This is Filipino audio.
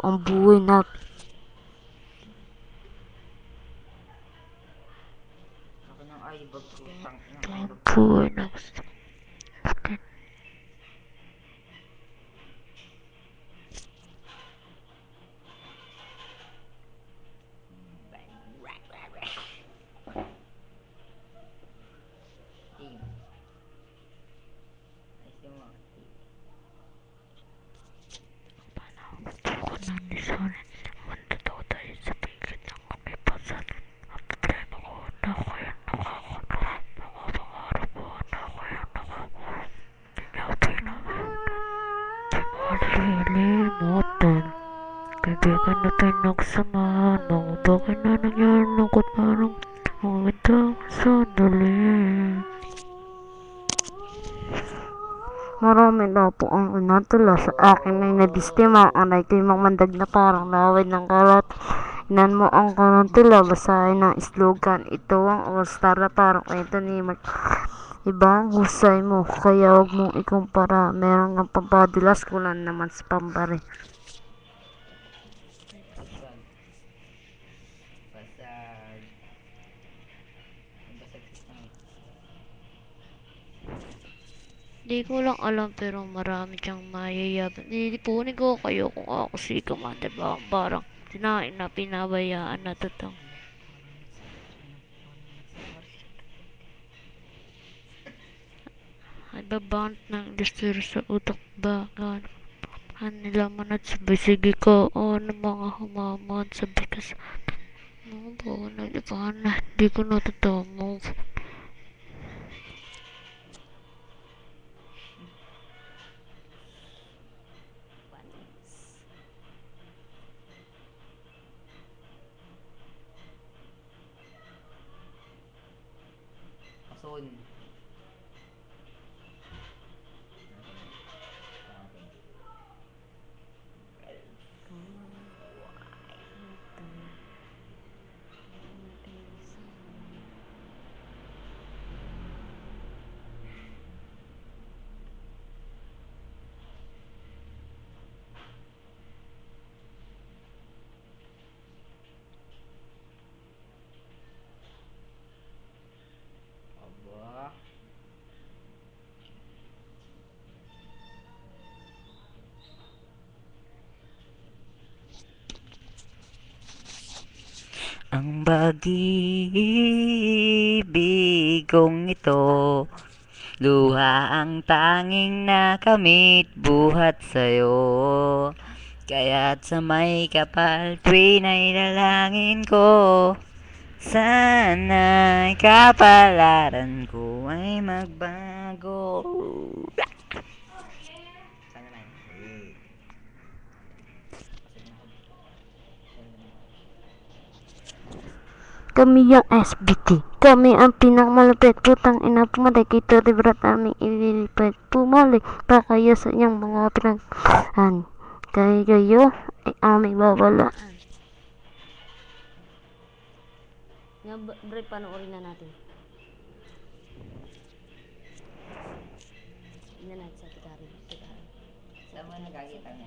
ang buhay natin. Ito ang buhay natin. Team. Ayos yung mga team. Gusto ko na ni Soren. Mandito tayo sa pigit ng kumipasan. Ang problema ko na ako yan nakakot. Nakapangarap ko na ako yan nakakot. Hindi niya pinagin. Di malilimutan. Kaibigan na pinagsamahan mo. Bakit na nangyari lungkot parang magandang sandali. Marami na po ang inatula sa akin ay nadistima. Anay ko'y magmandag na parang nawid ng kalat. Inan mo ang karantula, basahin ng slogan. Ito ang all-star na parang kwento ni Mark. Iba ang husay mo, kaya huwag mong ikumpara. Meron ng pampadulas, kulang naman sa pambari. Di ko lang alam pero marami siyang mayayabang. Nilipunin ko kayo kung ako si Commander ba? Parang sinain na pinabayaan na totoo. Ay babant ng industry sa utak ba? Ano nila manat sabay sige ko o ano mga humamon sabi ka sa ano ba nalipahan na di ko natatamu Pason. kahapon. Ang pag-ibig ito Luha ang tanging nakamit buhat sa'yo. Kaya't sa may kapal tuwin ay dalangin ko. Sana'y kapalaran ko ay magbago Sana na Kami yung SBT. Kami ang pinakamalapit. Putang ina pumatay kay Tony Brat aming ililipad. Pumalik pa kayo sa inyong mga pinaghan. Kaya kayo ay aming babalaan. Nga, Bre, panoorin na natin. Tingnan natin sa tikari. Saan mo nagkakita niya?